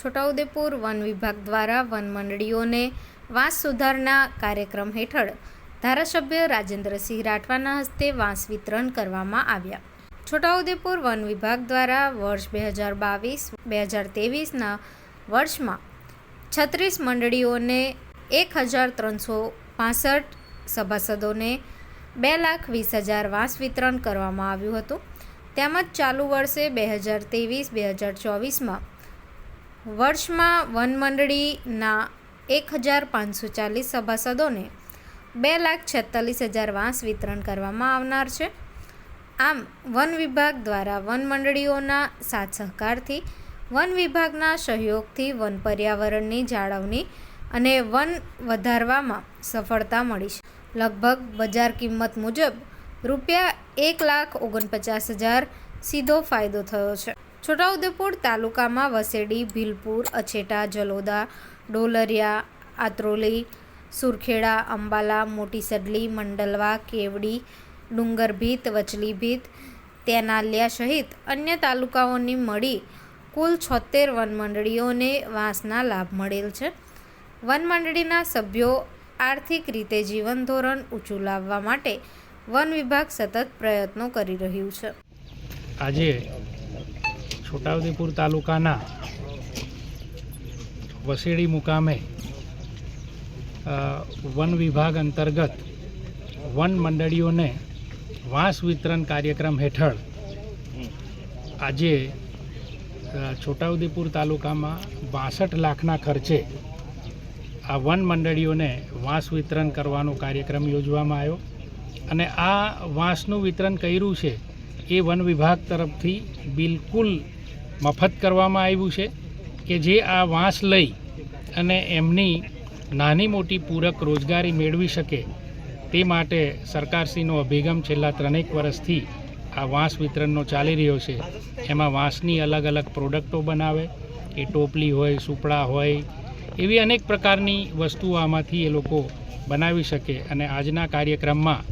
Chhota Udepur one વિભાગ દ્વારા one મંડળીઓને વાંસ સુધારના કાર્યક્રમ હેઠળ ધારાસભ્ય રાજેન્દ્રસિંહ રાઠવાના હસ્તે વાંસ વિતરણ કરવામાં આવ્યા. છોટાઉદેપુર વન વિભાગ દ્વારા વર્ષ બે હજાર બાવીસ, બે હજાર તેવીસના વર્ષમાં છત્રીસ મંડળીઓને એક હજાર ત્રણસો પાસઠ સભાસદોને બે લાખ વીસ હજાર વાંસ વિતરણ કરવામાં આવ્યું હતું. તેમજ ચાલુ વર્ષે બે હજાર ત્રેવીસ, બે હજાર ચોવીસમાં વર્ષમાં વનમંડળીના એક હજાર પાંચસો ચાલીસ સભાસદોને બે લાખ છેતાલીસ હજાર વાંસ વિતરણ કરવામાં આવનાર છે. આમ, વન વિભાગ દ્વારા વન મંડળીઓના સાથ સહકારથી, વન વિભાગના સહયોગથી વન પર્યાવરણની જાળવણી અને વન વધારવામાં સફળતા મળી છે. લગભગ બજાર કિંમત મુજબ રૂપિયા એક લાખ ઓગણપચાસ હજાર સીધો ફાયદો થયો છે. છોટાઉદેપુર તાલુકામાં વસેડી, ભીલપુર, અછેટા, જલોદા, ડોલરિયા, આત્રોલી, સુરખેડા, અંબાલા મોટી સડલી મંડલવા, કેવડી, ડુંગરભીત, વચલીભીત, તેનાલિયા સહિત અન્ય તાલુકાઓની મળી કુલ છોતેર વનમંડળીઓને વાંસના લાભ મળેલ છે. વનમંડળીના સભ્યો આર્થિક રીતે જીવન ધોરણ ઊંચું લાવવા માટે વન વિભાગ સતત પ્રયત્નો કરી રહ્યું છે. આજે છોટાઉદેપુર તાલુકાના વસેડી મુકામે વન વિભાગ અંતર્ગત વન મંડળીઓને વાંસ વિતરણ કાર્યક્રમ હેઠળ આજે છોટાઉદેપુર તાલુકામાં બાસઠ લાખના ખર્ચે આ વન મંડળીઓને વાંસ વિતરણ કરવાનો કાર્યક્રમ યોજવામાં આવ્યો. અને આ વાંસનું વિતરણ કર્યું છે એ વન વિભાગ તરફથી બિલકુલ મફત કરવામાં આવ્યું છે કે જે આ વાંસ લઈ અને એમની નાની મોટી પૂરક રોજગારી મેળવી શકે તે માટે સરકારશ્રીનો અભિગમ છેલ્લા ત્રણેક વર્ષથી આ વાંસ વિતરણનો ચાલી રહ્યો છે. એમાં વાંસની અલગ અલગ પ્રોડક્ટો બનાવે, એ ટોપલી હોય, સુપડા હોય, એવી અનેક પ્રકારની વસ્તુઓ આમાંથી એ લોકો બનાવી શકે. અને આજના કાર્યક્રમમાં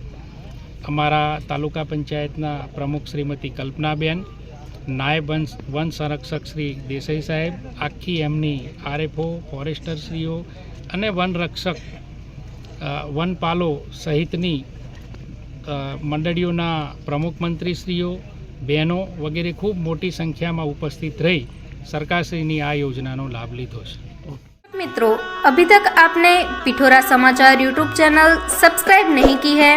અમારા તાલુકા પંચાયતના પ્રમુખ શ્રીમતી કલ્પનાબેન નાયબ વન સંરક્ષક શ્રી દેસાઈ સાહેબ, આખી એમની આરએફઓ, ફોરેસ્ટરશ્રીઓ અને વનરક્ષક વનપાલો સહિતની મંડળીઓના પ્રમુખમંત્રીશ્રીઓ બહેનો વગેરે ખૂબ મોટી સંખ્યામાં ઉપસ્થિત રહી સરકારશ્રીની આ યોજનાનો લાભ લીધો છે. મિત્રો, અભી તક આપને પિઠોરા સમાચાર યુટ્યુબ ચેનલ સબસ્ક્રાઇબ નહીં કી હૈ?